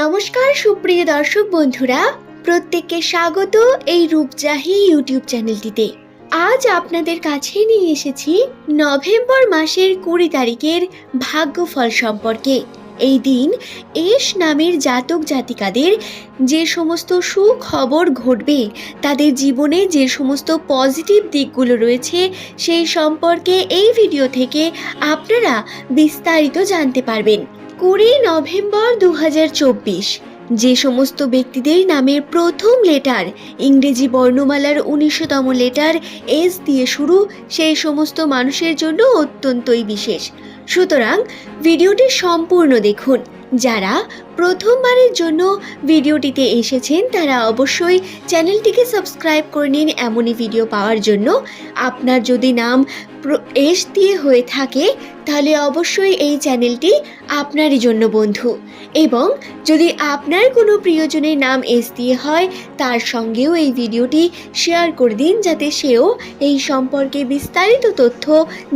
নমস্কার, সুপ্রিয় দর্শক বন্ধুরা। প্রত্যেককে স্বাগত এই রূপজাহি ইউটিউব চ্যানেলটিতে। আজ আপনাদের কাছে নিয়ে এসেছি নভেম্বর মাসের কুড়ি তারিখের ভাগ্যফল সম্পর্কে। এই দিন এস নামের জাতক জাতিকাদের যে সমস্ত সুখবর ঘটবে, তাদের জীবনে যে সমস্ত পজিটিভ দিকগুলো রয়েছে, সেই সম্পর্কে এই ভিডিও থেকে আপনারা বিস্তারিত জানতে পারবেন। কুড়ি নভেম্বর দু হাজার চব্বিশ, যে সমস্ত ব্যক্তিদের নামের প্রথম লেটার, ইংরেজি বর্ণমালার উনিশতম লেটার এস দিয়ে শুরু, সেই সমস্ত মানুষের জন্য অত্যন্তই বিশেষ। সুতরাং, ভিডিওটি সম্পূর্ণ দেখুন। যারা প্রথমবারের জন্য ভিডিওটিতে এসেছেন, তারা অবশ্যই চ্যানেলটিকে সাবস্ক্রাইব করে নিন এমনই ভিডিও পাওয়ার জন্য। আপনার যদি নাম এস দিয়ে হয়ে থাকে, তাহলে অবশ্যই এই চ্যানেলটি আপনারই জন্য, বন্ধু। এবং যদি আপনার কোনো প্রিয়জনের নাম এস দিয়ে হয়, তার সঙ্গেও এই ভিডিওটি শেয়ার করে দিন যাতে সেও এই সম্পর্কে বিস্তারিত তথ্য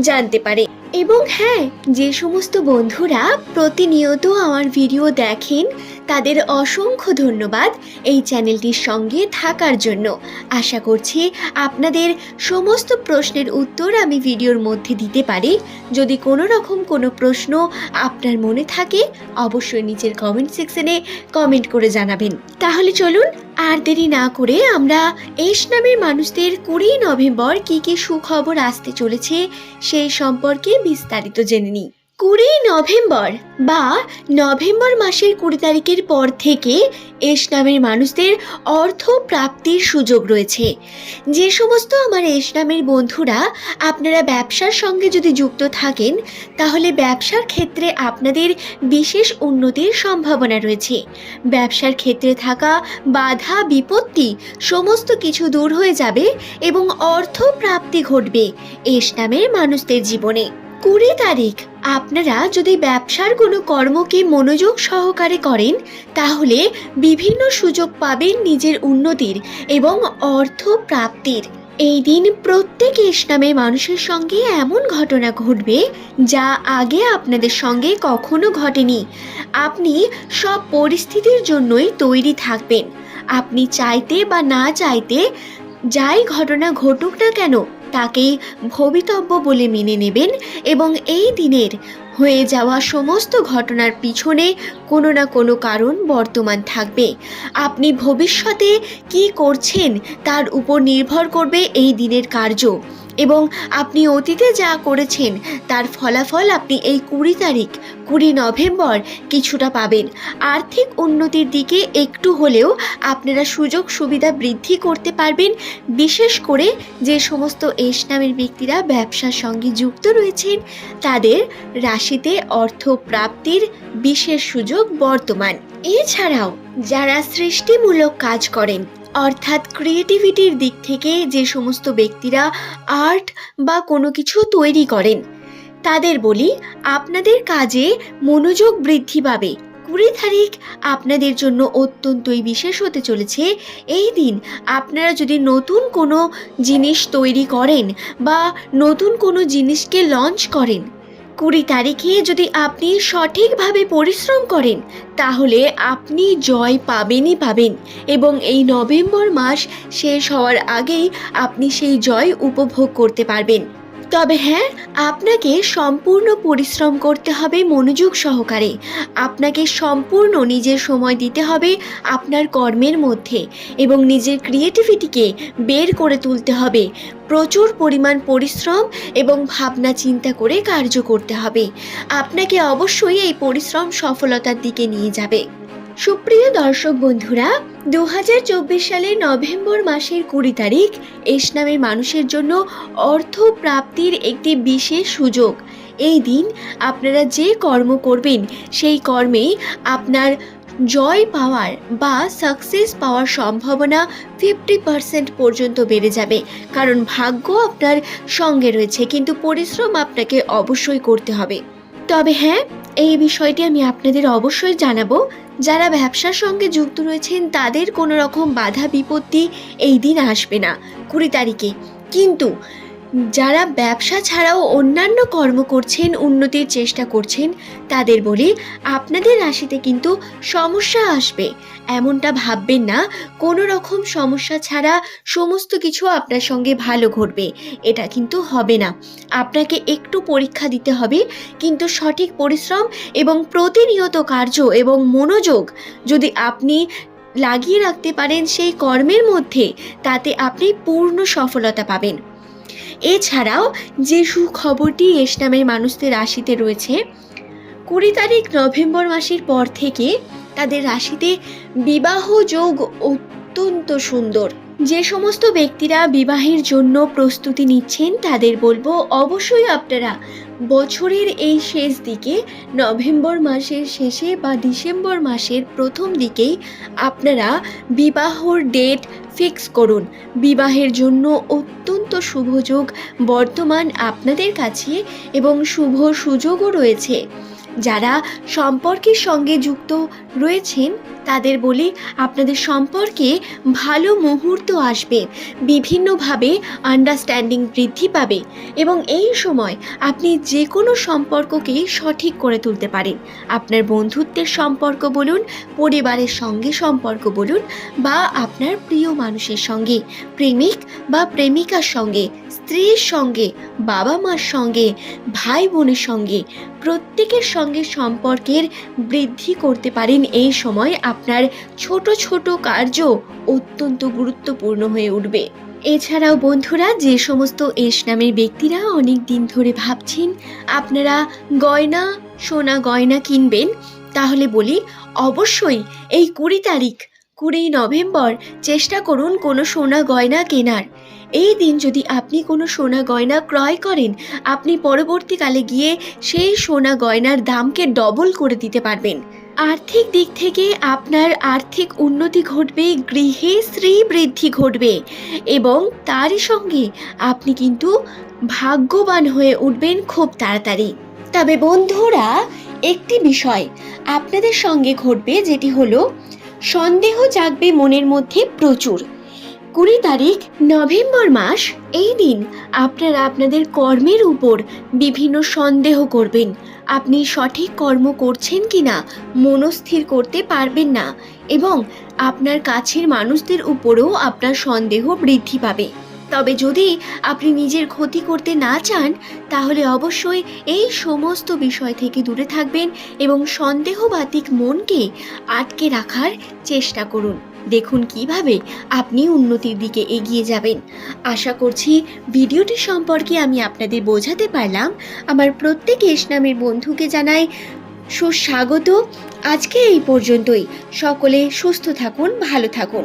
জানতে পারে। এবং হ্যাঁ যে সমস্ত বন্ধুরা প্রতিনিয়ত আমার ভিডিও দেখেন, তাদের অসংখ্য ধন্যবাদ এই চ্যানেলটির সঙ্গে থাকার জন্য। আশা করছি আপনাদের সমস্ত প্রশ্নের উত্তর আমি ভিডিওর মধ্যে দিতে পারি। যদি কোনো রকম কোনো প্রশ্ন আপনার মনে থাকে, অবশ্যই নিচের কমেন্ট সেকশনে কমেন্ট করে জানাবেন। তাহলে চলুন, আর দেরি না করে আমরা এস নামের মানুষদের কুড়ি নভেম্বর কি কি সুখবর আসতে চলেছে সেই সম্পর্কে বিস্তারিত জেনে নিই। কুড়ি নভেম্বর বা নভেম্বর মাসের কুড়ি তারিখের পর থেকে এস নামের মানুষদের অর্থ প্রাপ্তির সুযোগ রয়েছে। যে সমস্ত আমার এস নামের বন্ধুরা আপনারা ব্যবসার সঙ্গে যদি যুক্ত থাকেন, তাহলে ব্যবসার ক্ষেত্রে আপনাদের বিশেষ উন্নতির সম্ভাবনা রয়েছে। ব্যবসার ক্ষেত্রে থাকা বাধা, বিপত্তি সমস্ত কিছু দূর হয়ে যাবে এবং অর্থ প্রাপ্তি ঘটবে এস নামের মানুষদের জীবনে। কুড়ি তারিখ। আপনারা যদি ব্যবসার কোনো কর্মকে মনোযোগ সহকারে করেন, তাহলে বিভিন্ন সুযোগ পাবেন নিজের উন্নতির এবং অর্থ প্রাপ্তির এই দিন প্রত্যেক ইসলামের মানুষের সঙ্গে এমন ঘটনা ঘটবে যা আগে আপনাদের সঙ্গে কখনো ঘটেনি। আপনি সব পরিস্থিতির জন্যই তৈরি থাকবেন। আপনি চাইতে বা না চাইতে যাই ঘটনা ঘটুক না কেন তাকেই ভবিতব্য বলে মেনে নেবেন এবং এই দিনের হয়ে যাওয়া সমস্ত ঘটনার পিছনে কোনো না কোনো কারণ বর্তমান থাকবে। আপনি ভবিষ্যতে কি করছেন তার উপর নির্ভর করবে এই দিনের কার্য। এবং আপনি অতীতে যা করেছেন, তার ফলাফল আপনি এই কুড়ি তারিখ, কুড়ি নভেম্বর কিছুটা পাবেন। আর্থিক উন্নতির দিকে একটু হলেও আপনারা সুযোগ সুবিধা বৃদ্ধি করতে পারবেন, বিশেষ করে যে সমস্ত এস নামের ব্যক্তিরা ব্যবসার সঙ্গে যুক্ত রয়েছেন, তাদের রাশিতে অর্থ প্রাপ্তির বিশেষ সুযোগ বর্তমান। এছাড়াও যারা সৃষ্টিমূলক কাজ করেন অর্থাৎ ক্রিয়েটিভিটির দিক থেকে যে সমস্ত ব্যক্তিরা আর্ট বা কোনো কিছু তৈরি করেন, তাদের বলি আপনাদের কাজে মনোযোগ বৃদ্ধি পাবে। কুড়ি তারিখ আপনাদের জন্য অত্যন্তই বিশেষ হতে চলেছে। এই দিন আপনারা যদি নতুন কোনো জিনিস তৈরি করেন বা নতুন কোনো জিনিসকে লঞ্চ করেন কুড়ি তারিখে যদি আপনি সঠিকভাবে পরিশ্রম করেন, তাহলে আপনি জয় পাবেনই পাবেন এবং এই নভেম্বর মাস শেষ হওয়ার আগেই আপনি সেই জয় উপভোগ করতে পারবেন। তবে হ্যাঁ আপনাকে সম্পূর্ণ পরিশ্রম করতে হবে মনোযোগ সহকারে। আপনাকে সম্পূর্ণ নিজের সময় দিতে হবে আপনার কর্মের মধ্যে এবং নিজের ক্রিয়েটিভিটিকে বের করে তুলতে হবে। প্রচুর পরিমাণ পরিশ্রম এবং ভাবনা চিন্তা করে কার্য করতে হবে। আপনাকে অবশ্যই এই পরিশ্রম সফলতার দিকে নিয়ে যাবে। সুপ্রিয় দর্শক বন্ধুরা দু হাজার চব্বিশ সালের নভেম্বর মাসের কুড়ি তারিখ এস নামের মানুষের জন্য অর্থ প্রাপ্তির একটি বিশেষ সুযোগ। এই দিন আপনারা যে কর্ম করবেন, সেই কর্মেই আপনার জয় পাওয়ার বা সাকসেস পাওয়ার সম্ভাবনা ফিফটি পার্সেন্ট পর্যন্ত বেড়ে যাবে। কারণ ভাগ্য আপনার সঙ্গে রয়েছে, কিন্তু পরিশ্রম আপনাকে অবশ্যই করতে হবে। তবে হ্যাঁ এই বিষয়টি আমি আপনাদের অবশ্যই জানাব। যারা ব্যবসার সঙ্গে যুক্ত রয়েছেন, তাদের কোনো রকম বাধা বিপত্তি এই দিন আসবে না কুড়ি তারিখে। কিন্তু যারা ব্যবসা ছাড়াও অন্যান্য কর্ম করছেন, উন্নতির চেষ্টা করছেন, তাদের বলি আপনাদের রাশিতে কিন্তু সমস্যা আসবে। এমনটা ভাববেন না, কোনো রকম সমস্যা ছাড়া সমস্ত কিছু আপনার সঙ্গে ভালো ঘটবে। এটা কিন্তু হবে না। আপনাকে একটু পরীক্ষা দিতে হবে, কিন্তু সঠিক পরিশ্রম এবং প্রতিনিয়ত কার্য এবং মনোযোগ যদি আপনি লাগিয়ে রাখতে পারেন সেই কর্মের মধ্যে, তাতে আপনি পূর্ণ সফলতা পাবেন। এছাড়াও যে সুখবরটি এস নামের মানুষদের রাশিতে রয়েছে, কুড়ি তারিখ নভেম্বর মাসের পর থেকে তাদের রাশিতে বিবাহ যোগ অত্যন্ত সুন্দর। যে সমস্ত ব্যক্তিরা বিবাহের জন্য প্রস্তুতি নিচ্ছেন তাদের বলব অবশ্যই আপনারা বছরের এই শেষ দিকে, নভেম্বর মাসের শেষে বা ডিসেম্বর মাসের প্রথম দিকেই আপনারা বিবাহর ডেট ফিক্স করুন। বিবাহের জন্য অত্যন্ত শুভযোগ বর্তমান আপনাদের কাছে এবং শুভ সুযোগও রয়েছে। যারা সম্পর্কের সঙ্গে যুক্ত রয়েছেন, তাদের বলি আপনাদের সম্পর্কে ভালো মুহূর্ত আসবে, বিভিন্নভাবে আন্ডারস্ট্যান্ডিং বৃদ্ধি পাবে এবং এই সময় আপনি যে কোনো সম্পর্ককে সঠিক করে তুলতে পারেন। আপনার বন্ধুত্বের সম্পর্ক বলুন, পরিবারের সঙ্গে সম্পর্ক বলুন বা আপনার প্রিয় মানুষের সঙ্গে, প্রেমিক বা প্রেমিকার সঙ্গে, স্ত্রীর সঙ্গে বাবা মার সঙ্গে ভাই বোনের সঙ্গে, প্রত্যেকের সঙ্গে সম্পর্কের বৃদ্ধি করতে পারেন এই সময় আপনার ছোট ছোট কার্য অত্যন্ত গুরুত্বপূর্ণ হয়ে উঠবে। এছাড়াও বন্ধুরা, যে সমস্ত এস নামের ব্যক্তিরা অনেক দিন ধরে ভাবছেন, আপনারা গয়না, সোনা গয়না কিনবেন, তাহলে বলি অবশ্যই এই কুড়ি তারিখ কুড়ি নভেম্বর, চেষ্টা করুন কোনো সোনা গয়না কেনার। এই দিন যদি আপনি কোনো সোনা গয়না ক্রয় করেন, আপনি পরবর্তীকালে গিয়ে সেই সোনা গয়নার দামকে ডবল করে দিতে পারবেন। আর্থিক দিক থেকে আপনার আর্থিক উন্নতি ঘটবে, গৃহে শ্রী বৃদ্ধি ঘটবে এবং তারই সঙ্গে আপনি কিন্তু ভাগ্যবান হয়ে উঠবেন খুব তাড়াতাড়ি। তবে বন্ধুরা, একটি বিষয় আপনাদের সঙ্গে ঘটবে, যেটি হলো সন্দেহ জাগবে মনের মধ্যে প্রচুর। কুড়ি তারিখ, নভেম্বর মাস, এই দিন আপনারা আপনাদের কর্মের উপর বিভিন্ন সন্দেহ করবেন। আপনি সঠিক কর্ম করছেন কি না মনস্থির করতে পারবেন না এবং আপনার কাছের মানুষদের উপরেও আপনার সন্দেহ বৃদ্ধি পাবে। তবে যদি আপনি নিজের ক্ষতি করতে না চান, তাহলে অবশ্যই এই সমস্ত বিষয় থেকে দূরে থাকবেন এবং সন্দেহবাতিক মনকে আটকে রাখার চেষ্টা করুন। দেখুন কীভাবে আপনি উন্নতির দিকে এগিয়ে যাবেন। আশা করছি ভিডিওটি সম্পর্কে আমি আপনাদের বোঝাতে পারলাম। আমার প্রত্যেক এস নামের বন্ধুকে জানাই সুস্বাগত। আজকে এই পর্যন্তই। সকলে সুস্থ থাকুন, ভালো থাকুন।